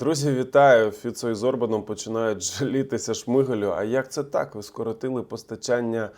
Друзі, вітаю! Фіцо із Орбаном починають жалітися Шмигалю. А як це так? Ви скоротили постачання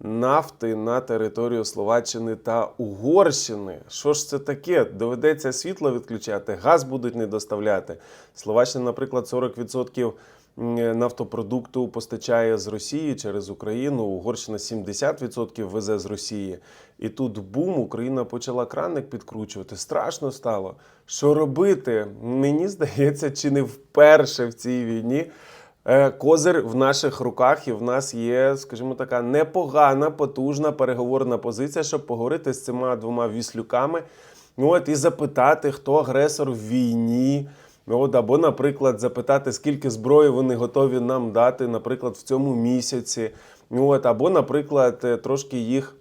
нафти на територію Словаччини та Угорщини? Що ж це таке? Доведеться світло відключати, газ будуть не доставляти. Словаччина, наприклад, 40% нафтопродукту постачає з Росії через Україну. Угорщина 70% везе з Росії. І тут бум, Україна почала краник підкручувати. Страшно стало. Що робити? Мені здається, чи не вперше в цій війні. е, Козир в наших руках, і в нас є, скажімо, така непогана, потужна переговорна позиція, щоб поговорити з цими двома віслюками. Ну от і запитати, хто агресор в війні. От, або, наприклад, запитати, скільки зброї вони готові нам дати, наприклад, в цьому місяці. От, або, наприклад, е, трошки їх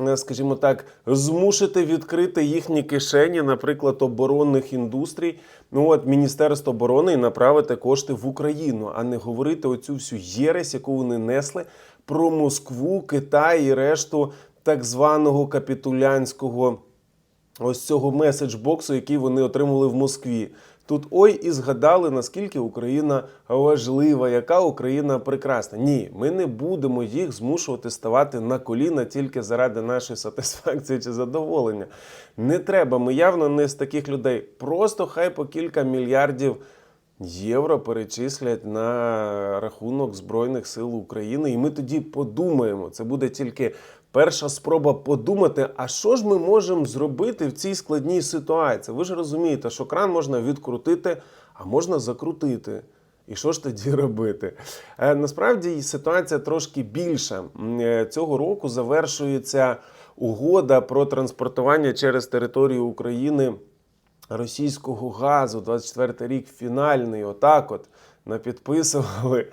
е, скажімо так, змусити відкрити їхні кишені, наприклад, оборонних індустрій. Ну от Міністерство оборони і направити кошти в Україну, а не говорити оцю всю єресь, яку вони несли про Москву, Китай і решту так званого капітулянського ось цього меседж-боксу, який вони отримали в Москві. Тут ой і згадали, наскільки Україна важлива, яка Україна прекрасна. Ні, ми не будемо їх змушувати ставати на коліна тільки заради нашої сатисфакції чи задоволення. Не треба. Ми явно не з таких людей. Просто хай по кілька мільярдів євро перечислять на рахунок Збройних сил України, і ми тоді подумаємо. Це буде тільки перша спроба подумати, а що ж ми можемо зробити в цій складній ситуації. Ви ж розумієте, що кран можна відкрутити, а можна закрутити. І що ж тоді робити? Е, Насправді ситуація трошки більша. Е, Цього року завершується угода про транспортування через територію України російського газу. 24 рік фінальний. Отак от напідписували.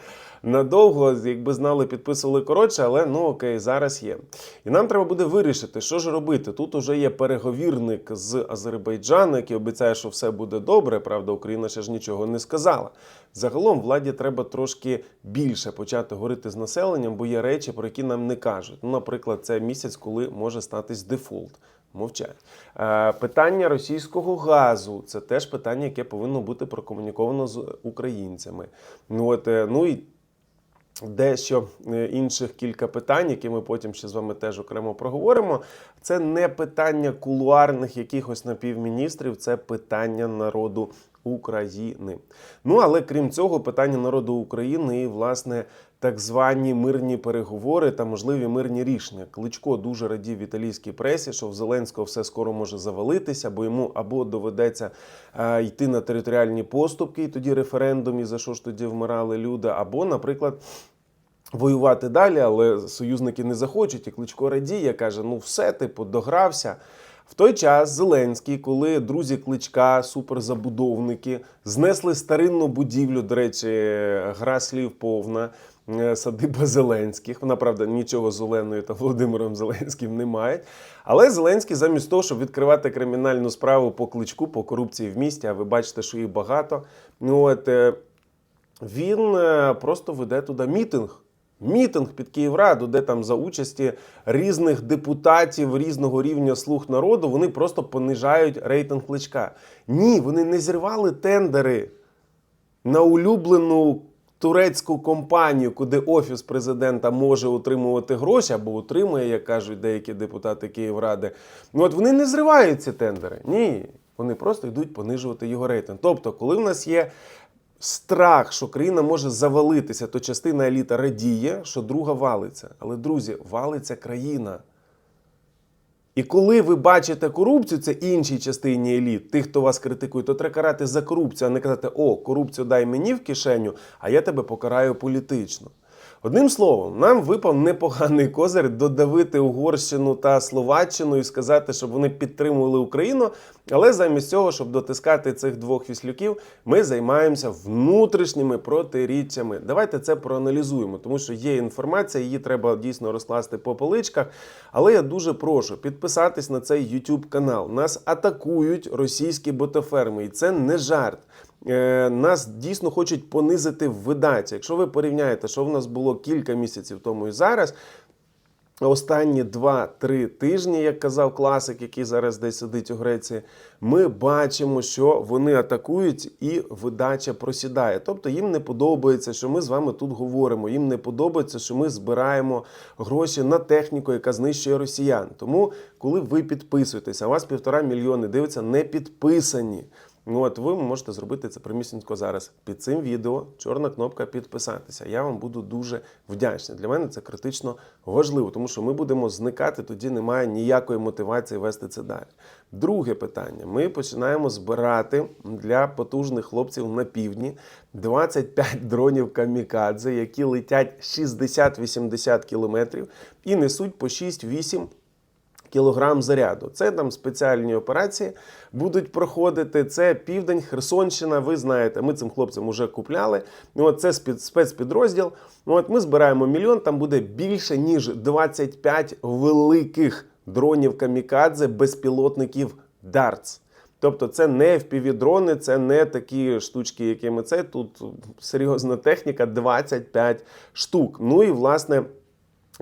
Надовго, якби знали, підписували коротше, але ну окей, зараз є. І нам треба буде вирішити, що ж робити. Тут уже є переговірник з Азербайджану, який обіцяє, що все буде добре. Правда, Україна ще ж нічого не сказала. Загалом владі треба трошки більше почати говорити з населенням, бо є речі, про які нам не кажуть. Ну, наприклад, це місяць, коли може статись дефолт. Мовчать. Е, питання російського газу це теж питання, яке повинно бути прокомуніковано з українцями. Ну, от, е, ну і дещо е, інших кілька питань, які ми потім ще з вами теж окремо проговоримо. Це не питання кулуарних якихось напівміністрів, це питання народу України. Ну але крім цього, питання народу України і власне так звані мирні переговори та можливі мирні рішення. Кличко дуже радів в італійській пресі, що в Зеленського все скоро може завалитися, бо йому або доведеться е, йти на територіальні поступки, і тоді референдум, і за що ж тоді вмирали люди, або, наприклад. Воювати далі, але союзники не захочуть. І Кличко радіє, каже: ну все, типу, догрався. В той час Зеленський, коли друзі Кличка, суперзабудовники, знесли старинну будівлю, до речі, гра слів повна. е, Садиба Зеленських. Вона, правда, нічого з Оленою та Володимиром Зеленським не має. Але Зеленський, замість того, щоб відкривати кримінальну справу по кличку, по корупції в місті, а ви бачите, що їх багато. Ну от е, він е, просто веде туди мітинг. Мітинг під Київраду, де там за участі різних депутатів різного рівня слуг народу, вони просто понижають рейтинг кличка. Ні, вони не зірвали тендери на улюблену турецьку компанію, куди офіс президента може отримувати гроші або отримує, як кажуть деякі депутати Київради. Ну от вони не зривають ці тендери. Ні, вони просто йдуть понижувати його рейтинг. Тобто, коли в нас є страх, що країна може завалитися, то частина еліта радіє, що друга валиться. Але, друзі, валиться країна. І коли ви бачите корупцію, це іншій частині еліт, тих, хто вас критикує, то треба карати за корупцію, а не казати, о, корупцію дай мені в кишеню, а я тебе покараю політично. Одним словом, нам випав непоганий козир додавити Угорщину та Словаччину і сказати, щоб вони підтримували Україну. Але замість цього, щоб дотискати цих двох віслюків, ми займаємося внутрішніми протиріччями. Давайте це проаналізуємо, тому що є інформація, її треба дійсно розкласти по поличках. Але я дуже прошу підписатись на цей YouTube канал. Нас атакують російські ботоферми, і це не жарт. Е, Нас дійсно хочуть понизити в видаті. Якщо ви порівняєте, що в нас було кілька місяців тому і зараз, останні 2-3 тижні, як казав класик, який зараз десь сидить у Греції, ми бачимо, що вони атакують і видача просідає. Тобто їм не подобається, що ми з вами тут говоримо. Їм не подобається, що ми збираємо гроші на техніку, яка знищує росіян. Тому, коли ви підписуєтесь, а у вас півтора мільйони дивиться не підписані. Ну, от ви можете зробити це примісінько зараз. Під цим відео чорна кнопка підписатися. Я вам буду дуже вдячний. Для мене це критично важливо, тому що ми будемо зникати, тоді немає ніякої мотивації вести це далі. Друге питання: ми починаємо збирати для потужних хлопців на півдні 25 дронів камікадзе, які летять 60-80 кілометрів і несуть по 6-8 кілограм заряду. Це там спеціальні операції будуть проходити. Це південь, Херсонщина. Ви знаєте, ми цим хлопцям вже купляли. От це спец- спецпідрозділ. От ми збираємо мільйон. Там буде більше ніж 25 великих дронів камікадзе, безпілотників Дартс. Тобто це не FPV-дрони, це не такі штучки, якими це. Тут серйозна техніка 25 штук. Ну і власне.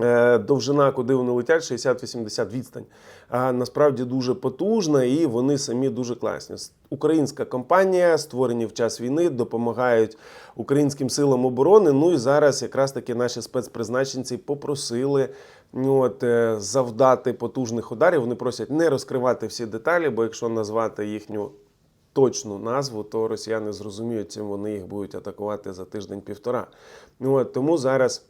Е, Довжина, куди вони летять, 60-80 відстань. А насправді дуже потужна, і вони самі дуже класні. Українська компанія, створені в час війни, допомагають українським силам оборони. Ну і зараз якраз таки наші спецпризначенці попросили от, е, завдати потужних ударів. Вони просять не розкривати всі деталі, бо якщо назвати їхню точну назву, то росіяни зрозуміють, чим вони їх будуть атакувати за тиждень-півтора. Ну, от, тому зараз.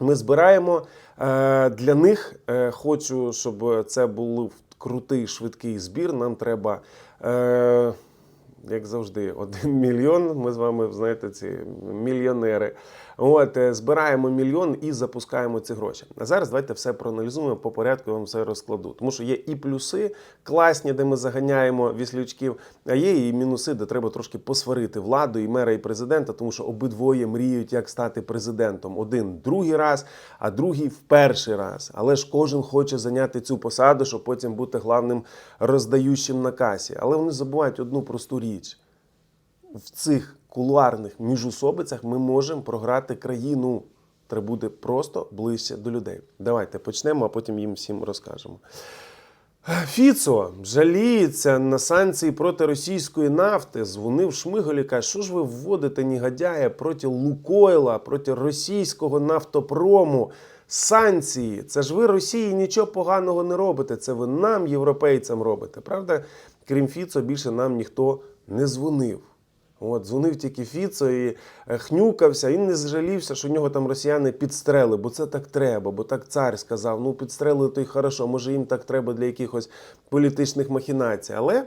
Ми збираємо Е, для них. е, Хочу, щоб це був крутий швидкий збір. Нам треба, е, як завжди, один мільйон. Ми з вами знаєте, ці мільйонери. От е, збираємо мільйон і запускаємо ці гроші. А зараз давайте все проаналізуємо по порядку. Я вам все розкладу. Тому що є і плюси класні, де ми заганяємо віслючків, а є і мінуси, де треба трошки посварити владу, і мера, і президента, тому що обидвоє мріють, як стати президентом. Один другий раз, а другий в перший раз. Але ж кожен хоче зайняти цю посаду, щоб потім бути главним роздаючим на касі. Але вони забувають одну просту річ в цих кулуарних міжусобицях ми можемо програти країну. Треба буде просто ближче до людей. Давайте почнемо, а потім їм всім розкажемо. Фіцо жаліється на санкції проти російської нафти. Дзвонив Шмиголі, каже, що ж ви вводите негодяя проти Лукойла, проти російського нафтопрому. Санкції, це ж ви Росії нічого поганого не робите. Це ви нам, європейцям, робите. Правда, крім Фіцо, більше нам ніхто не дзвонив. От, дзвонив тільки Фіцо і е, хнюкався, і не зжалівся, що нього там росіяни підстрели, бо це так треба, бо так цар сказав. Ну, підстрелили, то й хорошо, може їм так треба для якихось політичних махінацій. Але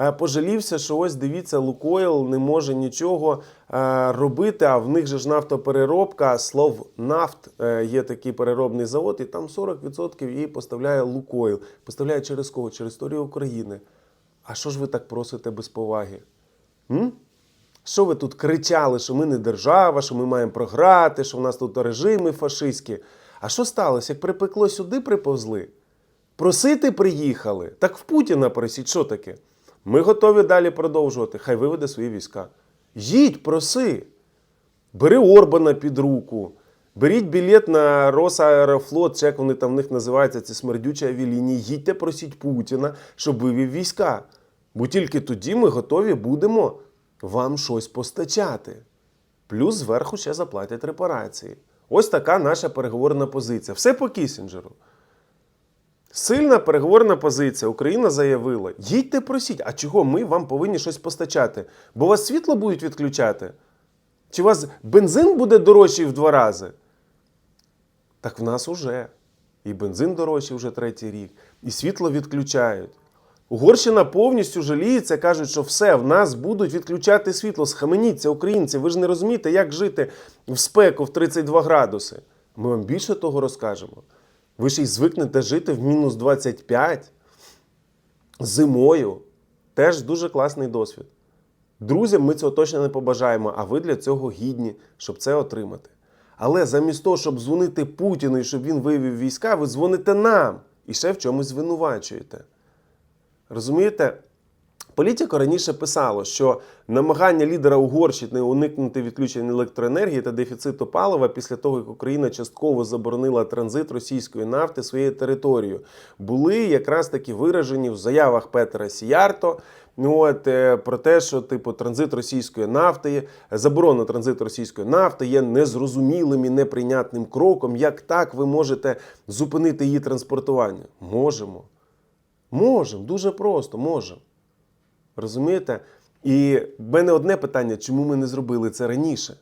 е, пожалівся, що ось дивіться, Лукойл не може нічого е, робити, а в них же ж нафтопереробка, слов нафт є такий переробний завод, і там 40% її поставляє Лукойл. Поставляє через кого? Через історію України. А що ж ви так просите без поваги? Що ви тут кричали, що ми не держава, що ми маємо програти, що в нас тут режими фашистські? А що сталося? Як припекло сюди, приповзли? Просити приїхали? Так в Путіна просіть, що таке? Ми готові далі продовжувати. Хай виведе свої війська. Їдь, проси. Бери Орбана під руку. Беріть білет на Росаерофлот, чи як вони там в них називаються, ці смердючі авіалінії. Їдьте, просіть Путіна, щоб вивів війська. Бо тільки тоді ми готові будемо вам щось постачати. Плюс зверху ще заплатять репарації. Ось така наша переговорна позиція. Все по Кісінджеру. Сильна переговорна позиція. Україна заявила: їдьте просіть. А чого ми вам повинні щось постачати? Бо вас світло будуть відключати? Чи у вас бензин буде дорожчий в два рази? Так в нас уже. І бензин дорожчий вже третій рік, і світло відключають. Угорщина повністю жаліється, кажуть, що все, в нас будуть відключати світло. Схаменіться, українці, ви ж не розумієте, як жити в спеку в 32 градуси. Ми вам більше того розкажемо. Ви ж і звикнете жити в мінус 25 зимою. Теж дуже класний досвід. Друзям ми цього точно не побажаємо, а ви для цього гідні, щоб це отримати. Але замість того, щоб дзвонити Путіну і щоб він вивів війська, ви дзвоните нам і ще в чомусь звинувачуєте. Розумієте? Політико раніше писало, що намагання лідера Угорщини уникнути відключення електроенергії та дефіциту палива після того, як Україна частково заборонила транзит російської нафти своєю територією, були якраз таки виражені в заявах Петра Сіярто. Ну, От е, про те, що типу транзит російської нафти, заборона транзиту російської нафти є незрозумілим і неприйнятним кроком. Як так ви можете зупинити її транспортування? Можемо. Можемо, дуже просто, можемо. Розумієте? І в мене одне питання: чому ми не зробили це раніше?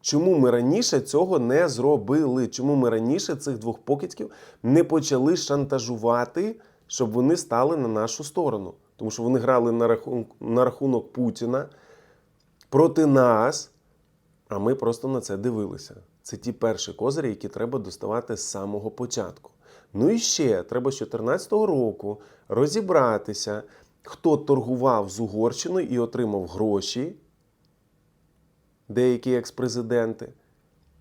Чому ми раніше цього не зробили? Чому ми раніше цих двох покидьків не почали шантажувати, щоб вони стали на нашу сторону? Тому що вони грали на рахунок, на рахунок Путіна проти нас, а ми просто на це дивилися. Це ті перші козирі, які треба доставати з самого початку. Ну і ще треба з 2014 року розібратися, хто торгував з Угорщиною і отримав гроші, деякі екс-президенти,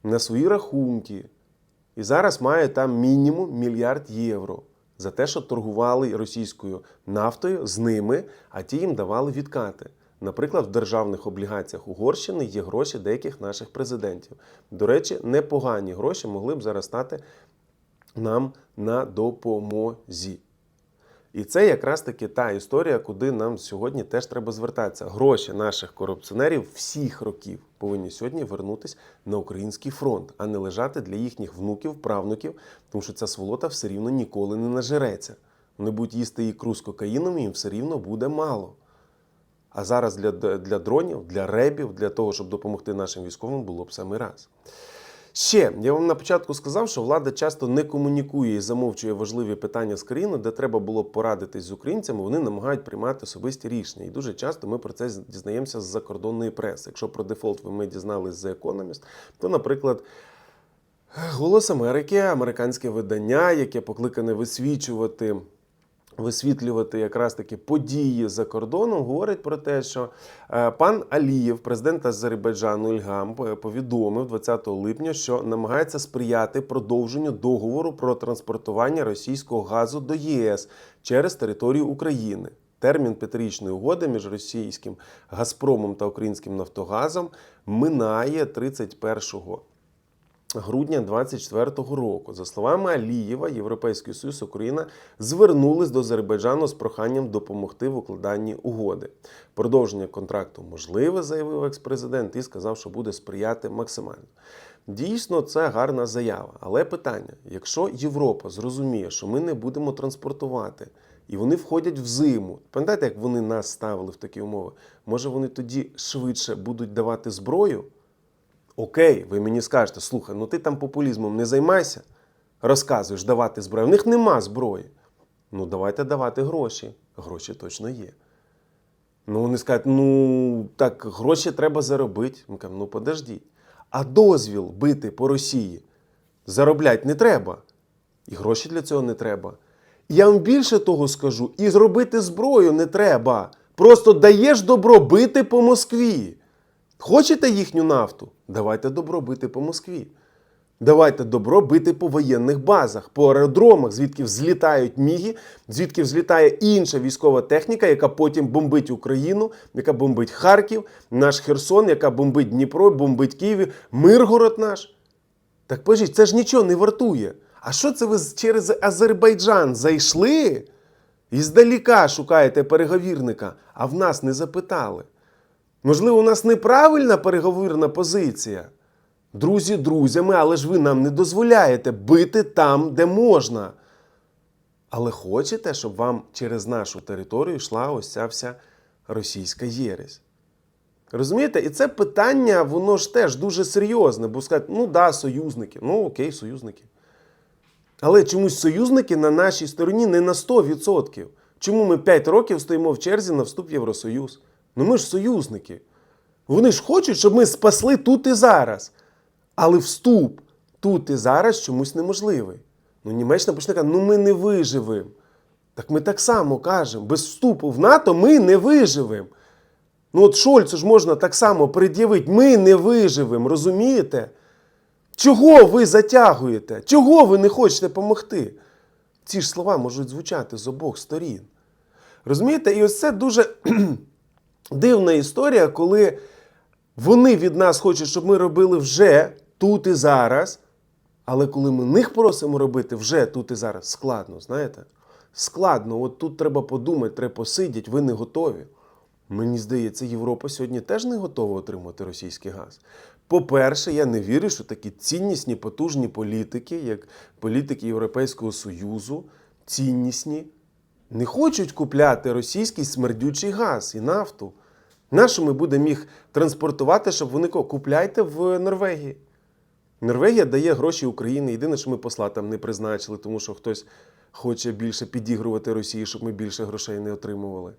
на свої рахунки. І зараз має там мінімум мільярд євро за те, що торгували російською нафтою з ними, а ті їм давали відкати. Наприклад, в державних облігаціях Угорщини є гроші деяких наших президентів. До речі, непогані гроші могли б зараз стати нам на допомозі. І це якраз таки та історія, куди нам сьогодні теж треба звертатися. Гроші наших корупціонерів всіх років повинні сьогодні вернутися на український фронт, а не лежати для їхніх внуків, правнуків, тому що ця сволота все рівно ніколи не нажереться. Вони будуть їсти ікру з кокаїном, їм все рівно буде мало. А зараз для, для дронів, для ребів, для того, щоб допомогти нашим військовим, було б саме раз. Ще я вам на початку сказав, що влада часто не комунікує і замовчує важливі питання з країною, де треба було порадитись з українцями. Вони намагають приймати особисті рішення. І дуже часто ми про це дізнаємося з закордонної преси. Якщо про дефолт ви ми дізнались з Economist, то, наприклад, Голос Америки, американське видання, яке покликане висвічувати. Висвітлювати якраз таки події за кордоном, говорить про те, що е, пан Алієв, президент Азербайджану Ільгам, е, повідомив 20 липня, що намагається сприяти продовженню договору про транспортування російського газу до ЄС через територію України. Термін п'ятирічної угоди між російським Газпромом та українським Нафтогазом минає 31 грудня 2024 року. За словами Алієва, Європейський Союз Україна звернулись до Азербайджану з проханням допомогти в укладанні угоди. Продовження контракту можливе, заявив екс-президент і сказав, що буде сприяти максимально. Дійсно, це гарна заява. Але питання: якщо Європа зрозуміє, що ми не будемо транспортувати, і вони входять в зиму, пам'ятаєте, як вони нас ставили в такі умови? Може вони тоді швидше будуть давати зброю? Окей, ви мені скажете, слухай, ну ти там популізмом не займайся, розказуєш давати зброю. В них нема зброї. Ну, давайте давати гроші. Гроші точно є. Ну, вони скажуть, ну так, гроші треба заробити. Ми кажемо, ну подождіть. А дозвіл бити по Росії заробляти не треба. І гроші для цього не треба. Я вам більше того скажу, і зробити зброю не треба. Просто даєш добро бити по Москві. Хочете їхню нафту? Давайте добро бити по Москві. Давайте добро бити по воєнних базах, по аеродромах, звідки взлітають міги, звідки взлітає інша військова техніка, яка потім бомбить Україну, яка бомбить Харків, наш Херсон, яка бомбить Дніпро, бомбить Київ, Миргород наш. Так пожіть, це ж нічого не вартує. А що це ви через Азербайджан зайшли і здаліка шукаєте переговірника, а в нас не запитали? Можливо, у нас неправильна переговірна позиція. Друзі, друзями, але ж ви нам не дозволяєте бити там, де можна. Але хочете, щоб вам через нашу територію йшла ось ця вся російська єресь. Розумієте? І це питання, воно ж теж дуже серйозне, бо сказати, ну да, союзники, ну окей, союзники. Але чомусь союзники на нашій стороні не на 100%. Чому ми 5 років стоїмо в черзі на вступ в Євросоюз? Ну ми ж союзники. Вони ж хочуть, щоб ми спасли тут і зараз. Але вступ тут і зараз чомусь неможливий. Ну, Німеччина почне казати, ну ми не виживемо. Так ми так само кажемо, без вступу в НАТО ми не виживемо. Ну от Шольцу ж можна так само пред'явити, ми не виживемо, розумієте? Чого ви затягуєте? Чого ви не хочете допомогти? Ці ж слова можуть звучати з обох сторін. Розумієте? І ось це дуже дивна історія, коли вони від нас хочуть, щоб ми робили вже тут і зараз. Але коли ми них просимо робити вже тут і зараз, складно, знаєте? Складно, от тут треба подумати, треба посидіти, ви не готові. Мені здається, Європа сьогодні теж не готова отримати російський газ. По-перше, я не вірю, що такі ціннісні, потужні політики, як політики Європейського Союзу, ціннісні, не хочуть купляти російський смердючий газ і нафту. Нащо ми будемо їх транспортувати, щоб вони купляйте в Норвегії? Норвегія дає гроші Україні. Єдине, що ми посла там не призначили, тому що хтось хоче більше підігрувати Росії, щоб ми більше грошей не отримували.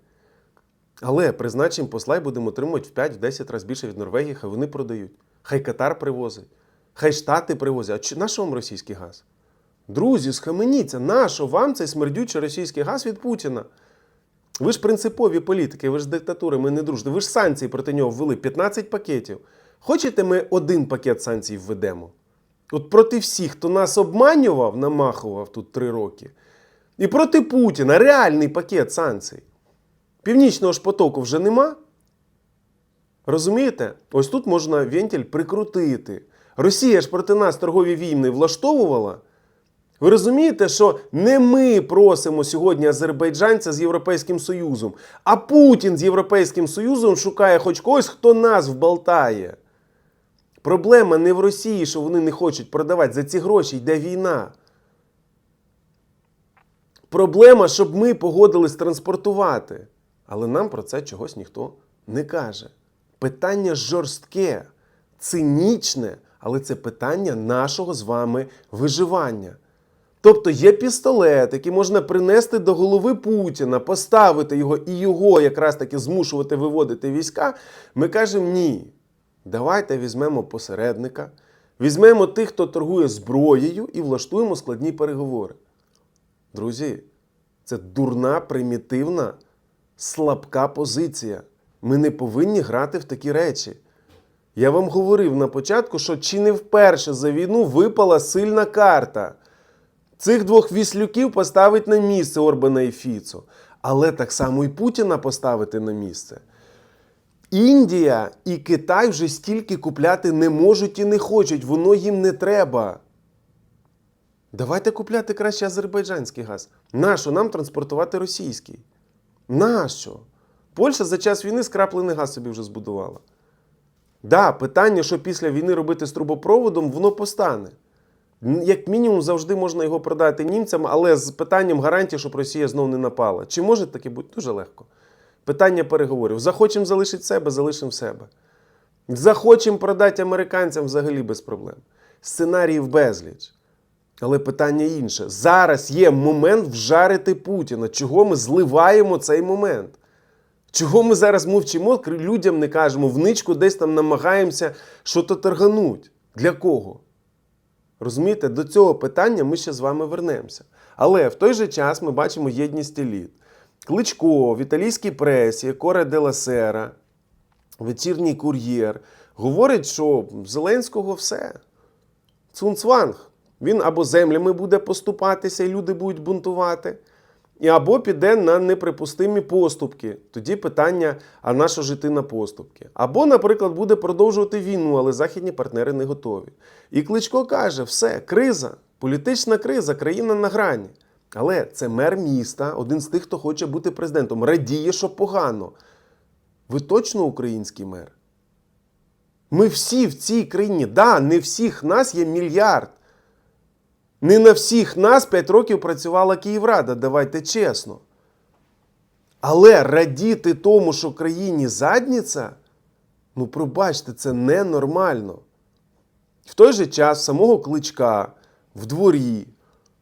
Але призначимо посла і будемо отримувати в 5-10 разів більше від Норвегії, хай вони продають. Хай Катар привозить, хай Штати привозять. А чи нащо вам російський газ? Друзі, схаменіться, нащо вам цей смердючий російський газ від Путіна? Ви ж принципові політики, ви ж диктатури, ми не дружні. Ви ж санкції проти нього ввели 15 пакетів. Хочете, ми один пакет санкцій введемо? От проти всіх, хто нас обманював, намахував тут три роки. І проти Путіна реальний пакет санкцій. Північного ж потоку вже нема. Розумієте? Ось тут можна вентиль прикрутити. Росія ж проти нас торгові війни влаштовувала. Ви розумієте, що не ми просимо сьогодні азербайджанця з Європейським Союзом, а Путін з Європейським Союзом шукає хоч когось, хто нас вболтає. Проблема не в Росії, що вони не хочуть продавати. За ці гроші йде війна. Проблема, щоб ми погодились транспортувати. Але нам про це чогось ніхто не каже. Питання жорстке, цинічне, але це питання нашого з вами виживання. Тобто є пістолет, який можна принести до голови Путіна, поставити його і його якраз таки змушувати виводити війська. Ми кажемо ні. Давайте візьмемо посередника, візьмемо тих, хто торгує зброєю, і влаштуємо складні переговори. Друзі, це дурна, примітивна, слабка позиція. Ми не повинні грати в такі речі. Я вам говорив на початку, що чи не вперше за війну випала сильна карта. Цих двох віслюків поставить на місце Орбана і Фіцо, але так само і Путіна поставити на місце. Індія і Китай вже стільки купляти не можуть і не хочуть, воно їм не треба. Давайте купляти краще азербайджанський газ. Нащо нам транспортувати російський? Нащо? Польща за час війни скраплений газ собі вже збудувала. Да, питання, що після війни робити з трубопроводом, воно постане. Як мінімум, завжди можна його продати німцям, але з питанням гарантії, щоб Росія знов не напала. Чи може таке бути? Дуже легко. Питання переговорів. Захочемо залишити себе, залишимо себе. Захочемо продати американцям взагалі без проблем. Сценаріїв безліч. Але питання інше. Зараз є момент вжарити Путіна. Чого ми зливаємо цей момент? Чого ми зараз мовчимо, людям не кажемо, в ничку десь там намагаємося що-то торгануть? Для кого? Розумієте, до цього питання ми ще з вами вернемося. Але в той же час ми бачимо єдність еліт. Кличко в італійській пресі, Коре де ла Сера, вечірній кур'єр говорить, що Зеленського все. Цунцванг. Він або землями буде поступатися, і люди будуть бунтувати, або піде на неприпустимі поступки. Тоді питання, а на що жити на поступки? Або, наприклад, буде продовжувати війну, але західні партнери не готові. І Кличко каже: все, криза, політична криза, країна на грані. Але це мер міста, один з тих, хто хоче бути президентом. Радіє, що погано. Ви точно український мер? Ми всі в цій країні, да, не всіх нас є мільярд. Не на всіх нас 5 років працювала Київрада, давайте чесно. Але радіти тому, що країні задніця, ну пробачте, це ненормально. В той же час самого кличка в дворі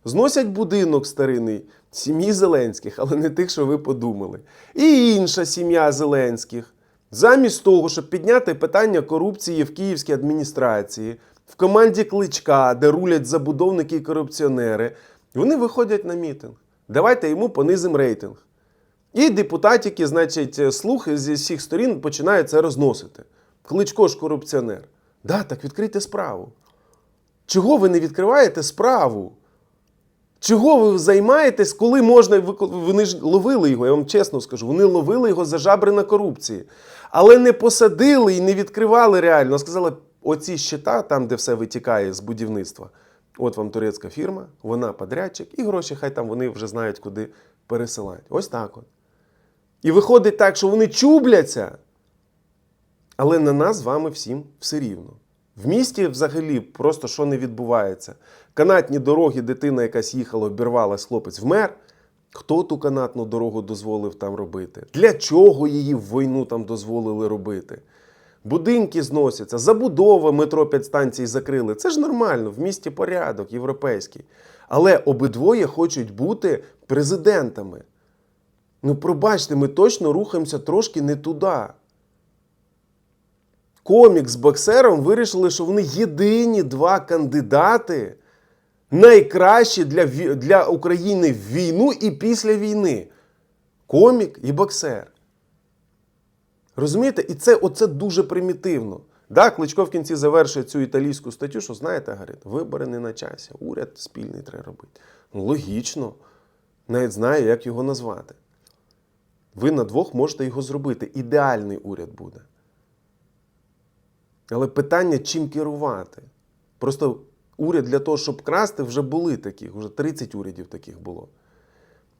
зносять будинок старинний сім'ї Зеленських, але не тих, що ви подумали. І інша сім'я Зеленських. Замість того, щоб підняти питання корупції в київській адміністрації, в команді кличка, де рулять забудовники і корупціонери, вони виходять на мітинг. Давайте йому понизимо рейтинг. І депутатики, значить, слухи зі всіх сторін починають це розносити. Кличко ж корупціонер. Да, так відкрийте справу. Чого ви не відкриваєте справу? Чого ви займаєтесь, коли можна. Вони ж ловили його, я вам чесно скажу. Вони ловили його за жабри на корупції. Але не посадили і не відкривали реально. Сказали, оці щита, там, де все витікає з будівництва. От вам турецька фірма, вона подрядчик, і гроші хай там вони вже знають, куди пересилають. Ось так от. І виходить так, що вони чубляться, але на нас з вами всім все рівно. В місті взагалі просто що не відбувається. Канатні дороги, дитина якась їхала, обірвалась, хлопець вмер. Хто ту канатну дорогу дозволив там робити? Для чого її в війну там дозволили робити? Будинки зносяться, забудова метро 5 станцій закрили. Це ж нормально, в місті порядок європейський. Але обидвоє хочуть бути президентами. Ну, пробачте, ми точно рухаємося трошки не туди. Комік з боксером вирішили, що вони єдині два кандидати, найкращі для, для України в війну і після війни. Комік і боксер. Розумієте? І це оце дуже примітивно. Да, Кличко в кінці завершує цю італійську статтю, що знаєте, говорить, вибори не на часі, уряд спільний треба робити. Ну, логічно. Навіть знає, як його назвати. Ви на двох можете його зробити. Ідеальний уряд буде. Але питання, чим керувати. Просто уряд для того, щоб красти, вже були такі, вже 30 урядів таких було.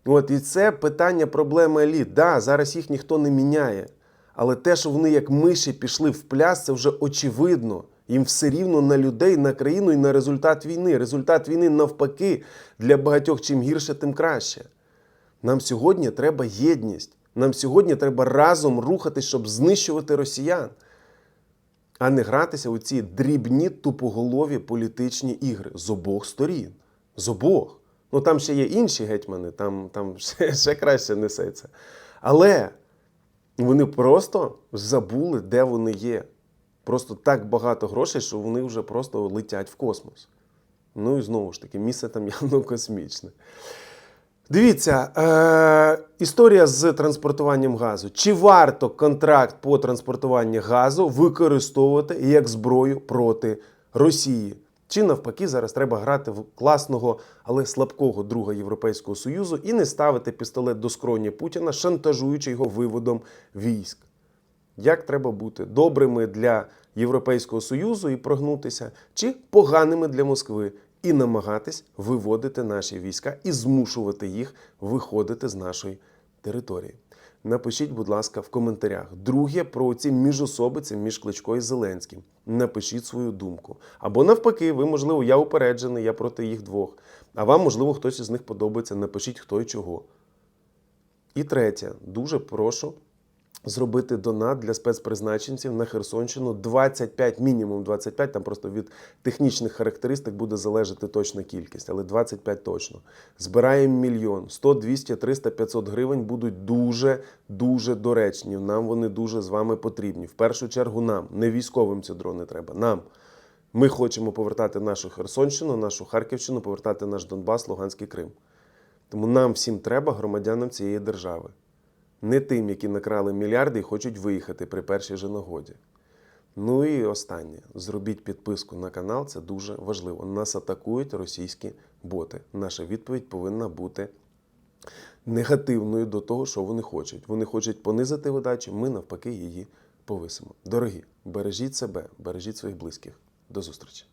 От, і це питання проблеми еліт. Да, зараз їх ніхто не міняє. Але те, що вони як миші пішли в пляс, це вже очевидно. Їм все рівно на людей, на країну і на результат війни. Результат війни навпаки для багатьох чим гірше, тим краще. Нам сьогодні треба єдність. Нам сьогодні треба разом рухатись, щоб знищувати росіян, а не гратися у ці дрібні тупоголові політичні ігри з обох сторін. З обох. Ну там ще є інші гетьмани, там, там ще, ще краще несеться. Але вони просто забули, де вони є. Просто так багато грошей, що вони вже просто летять в космос. Ну і знову ж таки, місце там явно космічне. Дивіться, е, історія з транспортуванням газу. Чи варто контракт по транспортуванню газу використовувати як зброю проти Росії? Чи навпаки, зараз треба грати в класного, але слабкого друга Європейського Союзу і не ставити пістолет до скроні Путіна, шантажуючи його виводом військ? Як треба бути добрими для Європейського Союзу і прогнутися, чи поганими для Москви і намагатись виводити наші війська і змушувати їх виходити з нашої території? Напишіть, будь ласка, в коментарях. Друге про ці міжособиці між Кличко і Зеленським. Напишіть свою думку. Або навпаки, ви, можливо, я упереджений, я проти їх двох. А вам, можливо, хтось із них подобається. Напишіть хто і чого. І третє, дуже прошу зробити донат для спецпризначенців на Херсонщину 25, мінімум 25, там просто від технічних характеристик буде залежати точна кількість, але 25 точно. Збираємо мільйон. 100, 200, 300, 500 гривень будуть дуже, дуже доречні. Нам вони дуже з вами потрібні. В першу чергу нам, не військовим ці дрони треба, нам. Ми хочемо повертати нашу Херсонщину, нашу Харківщину, повертати наш Донбас, Луганський Крим. Тому нам всім треба громадянам цієї держави. Не тим, які накрали мільярди і хочуть виїхати при першій же нагоді. Ну і останнє: зробіть підписку на канал, це дуже важливо. Нас атакують російські боти. Наша відповідь повинна бути негативною до того, що вони хочуть. Вони хочуть понизити видачу, ми навпаки її повисимо. Дорогі, бережіть себе, бережіть своїх близьких. До зустрічі!